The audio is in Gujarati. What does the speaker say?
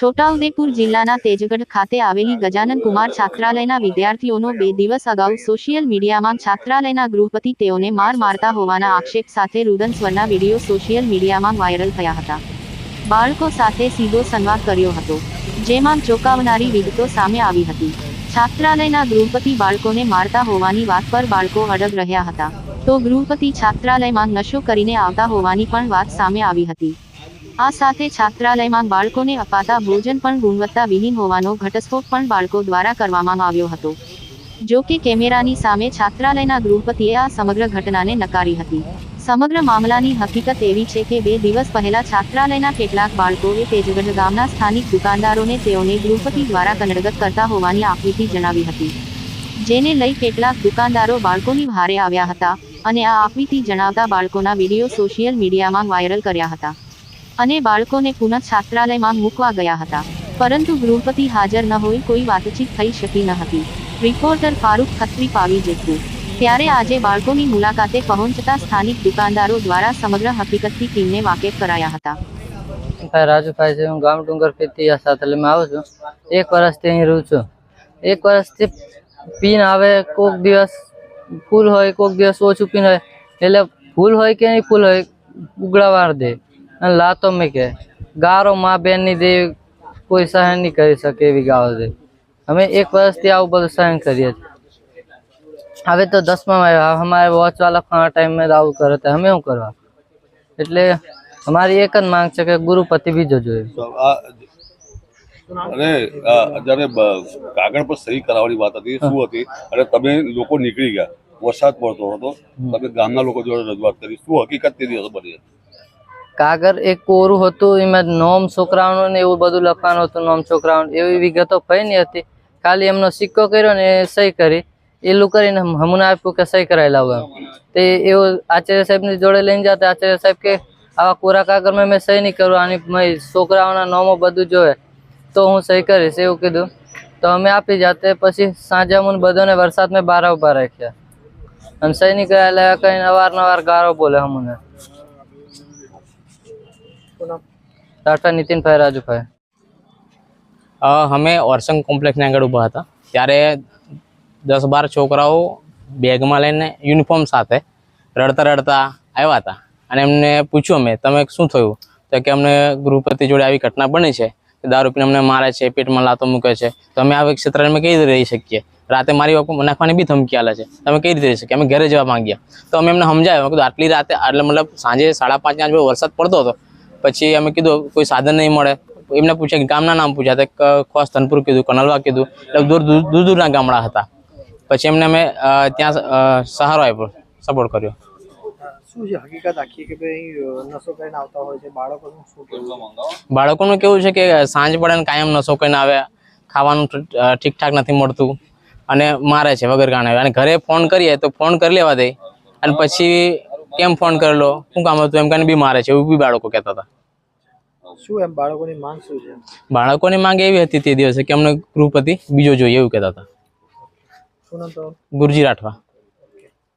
છોટાઉદેપુર જિલ્લાના તેજગઢ ખાતે આવેલી ગજાનન કુમાર છાત્રાલયના વિદ્યાર્થીઓનો બે દિવસ અગાઉ સોશિયલ મીડિયામાં છાત્રાલયના ગૃહપતિ તેઓને માર મારતા હોવાના આક્ષેપ સાથે રુદન સ્વરના વીડિયો સોશિયલ મીડિયામાં વાયરલ થયા હતા. બાળકો સાથે સીધો સંવાદ કર્યો હતો, જેમાં ચોંકાવનારી વિગતો સામે આવી હતી. છાત્રાલયના ગૃહપતિ બાળકોને મારતા હોવાની વાત પર બાળકો અડગ રહ્યા હતા. તો ગૃહપતિ છાત્રાલયમાં નશો કરીને આવતા હોવાની પણ વાત સામે આવી હતી. આ સાથે છાત્રાલયમાં બાળકોને અપાતા ભોજન પણ ગુણવત્તા વિહીન હોવાનો ઘટસ્ફોટ પણ બાળકો દ્વારા કરવામાં આવ્યો હતો. જો કે કેમેરાની સામે છાત્રાલયના ગૃહપતિએ આ સમગ્ર ઘટનાને નકારી હતી. સમગ્ર મામલાની હકીકત એવી છે કે બે દિવસ પહેલા છાત્રાલયના કેટલાક બાળકોએ તેજગઢ ગામના સ્થાનિક દુકાનદારોને તેઓને ગૃહપતિ દ્વારા કનડગત કરતા હોવાની આકૃતિ જણાવી હતી. જેને લઈ કેટલાક દુકાનદારો બાળકોની ભારે આવ્યા હતા અને આ આકૃતિ જણાવતા બાળકોના વીડિયો સોશિયલ મીડિયામાં વાયરલ કર્યા હતા. અને બાળકોને પુનઃ છાત્રાલયમાં મૂકવા ગયા હતા. પરંતુ ગૃહપતિ હાજર ન હોય કોઈ વાતચીત થઈ શકી ન હતી. રિપોર્ટર ફારૂક ખત્રી પાવી જેટલું ત્યારે આજે બાળકોની મુલાકાતે પહોંચતા સ્થાનિક દુકાનદારો દ્વારા સમગ્ર હકીકતથી ટીમને વાકેફ કરાયા હતા. રાજુભાઈ છે હું ગામ ડુંગર ફેતી સાથળમાં આવું છું, એક વર્ષથી અહીં રહું છું. એક વર્ષથી પીન આવે, કોક દિવસ ફૂલ હોય, કોક દિવસ ઓછું પીન હોય, એટલે ફૂલ હોય કે નહીં ફૂલ હોય ઉગડાવાર દે. લાતો મેં કે ગારો મા બેનની દે કોઈ સહન નહીં કરી શકે એવી ગાળો દે અમે એક વર્ષથી આવું બધું સહન કરીએ છીએ. હવે તો દસમામાં આવ્યા. અમારે વોચવાલા ઘણા ટાઈમ આવું કરે તો અમે શું કરવા? એટલે અમારી એક જ માંગ છે કે ગુરુપતિ બીજો જોઈએ. અને જ્યારે કાગળ પર સહી કરાવવાની વાત હતી શું હતી? અને તમે લોકો નીકળી ગયા. વરસાદ પડતો હતો. તમે ગામના લોકો જોડે રજૂઆત કરી. શું હકીકત તે બની? હતી? કાગળ એક કોરું હતું, એમાં નોમ છોકરાઓનું ને એવું બધું લખવાનું હતું, નોમ છોકરાઓનું એવી વિગતો કઈ નહીં હતી. ખાલી એમનો સિક્કો કર્યો ને એ સહી કરી. એલું કરીને હમણાં આપ્યું કે સહી કરાવી લાવો એમ. તે એવું આચાર્ય સાહેબની જોડે લઈને જતા, આચાર્ય સાહેબ કે, આવા કોરા કાગળમાં મેં સહી નહીં કરું, આની છોકરાઓના નોમો બધું જોવે. તો હું સહી કરીશ, એવું કીધું. તો અમે આપી જાતે પછી સાંજે અમને બધોને વરસાદમાં બારા ઊભા રાખ્યા. અને સહી નહીં કરાયેલા કઈ અવારનવાર ગારો બોલે અમને ટાટા નીતિનભાઈ રાજુભાઈ. અમે ઓરસંગ કોમ્પ્લેક્ષની આગળ ઊભા હતા. ત્યારે દસ બાર છોકરાઓ બેગમાં લઈને યુનિફોર્મ સાથે રડતા રડતા આવ્યા હતા. અને એમને પૂછ્યું અમે તમે શું થયું? તો કે અમને ગૃહપતિ જોડે આવી ઘટના બની છે. કે દારૂ પીને અમને મારે છે પેટમાં લાતો મૂકે છે. તો અમે આ ક્ષેત્રે અમે કઈ રીતે રહી શકીએ? રાતે મારી બાપુ નાખવાની બી ધમકી આલે છે. તમે કઈ રીતે રહી શકીએ? અમે ઘરે જવા માંગ્યા. તો અમે એમને સમજાવ્યું. કે કીધું આટલી રાતે એટલે મતલબ સાંજે સાડા પાંચ પાંચ વરસાદ પડતો હતો. પછી અમે કીધું કોઈ સાધન નહીં મળે. એમને પૂછ્યા કે ગામના નામ પૂછ્યા. તો ખોસ ધનપુર કીધું કનલવા કીધું. એટલે દૂર દૂર દૂર દૂરના ગામડા હતા. પછી એમને અમે ત્યાં સહારો આપ્યો સપોર્ટ કર્યો. શું છે હકીકત આખી કે ભાઈ નશો કરીને આવતા હોય છે? બાળકોનું શું કહેવું બાળકોનું કેવું છે કે સાંજ પડે ને કાયમ નશો કરીને આવે ખાવાનું ઠીકઠાક નથી મળતું અને મારે છે વગર કારણે. અને ઘરે ફોન કરીએ તો ફોન કરી લેવા દે. અને પછી કેમ ફોન કરેલો? શું કામ હતું? એમ કરીને બી મારે છે એવું બી બાળકો કહેતા હતા. શું એમ બાળકોની માંગ શું છે? બાળકોની માંગ એવી હતી તે દિવસે કે અમને ગૃહપતિ બીજો જોઈએ એવું કહેતા હતા. ગુરજી રાઠવા.